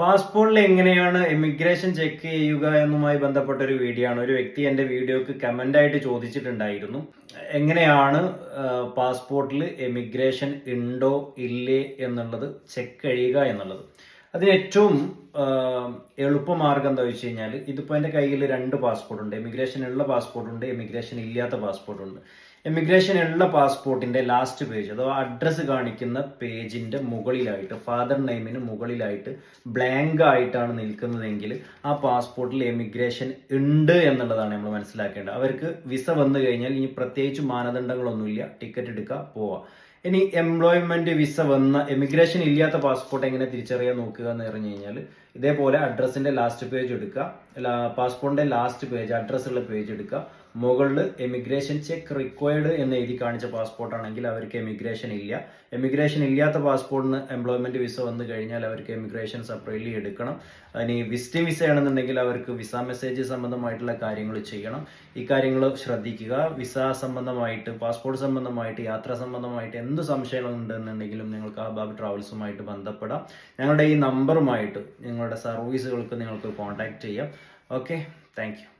പാസ്പോർട്ടിൽ എങ്ങനെയാണ് emigration check ചെയ്യുക എന്നുമായി ബന്ധപ്പെട്ട ഒരു വീഡിയോ ആണ്. ഒരു വ്യക്തി എന്റെ വീഡിയോക്ക് കമന്റ് ആയിട്ട് ചോദിച്ചിട്ടുണ്ടായിരുന്നു. എങ്ങനെയാണ് പാസ്പോർട്ടിൽ എമിഗ്രേഷൻ ഉണ്ടോ ഇല്ലേ എന്നുള്ളത് ചെക്ക് കഴിയുക എന്നുള്ളത്. അതിന് ഏറ്റവും എളുപ്പമാർഗം എന്താ വെച്ച് കഴിഞ്ഞാൽ ഇതിപ്പോൾ എന്റെ കയ്യിൽ രണ്ട് പാസ്പോർട്ട് ഉണ്ട് എമിഗ്രേഷൻ ഉള്ള പാസ്പോർട്ട് ഉണ്ട് എമിഗ്രേഷൻ ഇല്ലാത്ത പാസ്പോർട്ട് ഉണ്ട് എമിഗ്രേഷൻ ഉള്ള പാസ്പോർട്ടിന്റെ ലാസ്റ്റ് പേജ് അഥവാ അഡ്രസ്സ് കാണിക്കുന്ന പേജിന്റെ മുകളിലായിട്ട് ഫാദർ നെയിമിന് മുകളിലായിട്ട് ബ്ലാങ്ക് ആയിട്ടാണ് നിൽക്കുന്നതെങ്കിൽ ആ പാസ്പോർട്ടിൽ എമിഗ്രേഷൻ ഉണ്ട് എന്നുള്ളതാണ് നമ്മൾ മനസ്സിലാക്കേണ്ടത്. അവർക്ക് വിസ വന്നു കഴിഞ്ഞാൽ ഇനി പ്രത്യേകിച്ച് മാനദണ്ഡങ്ങളൊന്നുമില്ല. ടിക്കറ്റ് എടുക്കുക പോവാം. ഇനി എംപ്ലോയ്മെന്റ് വിസ വന്ന എമിഗ്രേഷൻ ഇല്ലാത്ത പാസ്പോർട്ട് എങ്ങനെ തിരിച്ചറിയാൻ നോക്കുക എന്ന് പറഞ്ഞു കഴിഞ്ഞാൽ ഇതേപോലെ അഡ്രസ്സിന്റെ ലാസ്റ്റ് പേജ് എടുക്കുക. പാസ്പോർട്ടിന്റെ ലാസ്റ്റ് പേജ് അഡ്രസ്സുള്ള പേജ് എടുക്കുക. മുകളിൽ എമിഗ്രേഷൻ ചെക്ക് റിക്വയർഡ് എന്ന് എഴുതി കാണിച്ച പാസ്പോർട്ട് ആണെങ്കിൽ അവർക്ക് എമിഗ്രേഷൻ ഇല്ല. എമിഗ്രേഷൻ ഇല്ലാത്ത പാസ്പോർട്ടിന് എംപ്ലോയ്മെന്റ് വിസ വന്നു കഴിഞ്ഞാൽ അവർക്ക് എമിഗ്രേഷൻ സെപ്പറേറ്റ്ലി എടുക്കണം. ഇനി വിസിറ്റിംഗ് വിസ ആണെന്നുണ്ടെങ്കിൽ അവർക്ക് വിസ മെസ്സേജ് സംബന്ധമായിട്ടുള്ള കാര്യങ്ങൾ ചെയ്യണം. ഈ കാര്യങ്ങൾ ശ്രദ്ധിക്കുക. വിസ സംബന്ധമായിട്ട് പാസ്പോർട്ട് സംബന്ധമായിട്ട് യാത്ര സംബന്ധമായിട്ട് എന്ത് സംശയങ്ങൾ ഉണ്ടെന്നുണ്ടെങ്കിലും നിങ്ങൾക്ക് അബാബ് ട്രാവൽസുമായിട്ട് ബന്ധപ്പെടാം. ഞങ്ങളുടെ ഈ നമ്പറുമായിട്ട് നിങ്ങളുടെ സർവീസുകൾക്ക് നിങ്ങൾക്ക് കോൺടാക്ട് ചെയ്യാം. Okay thank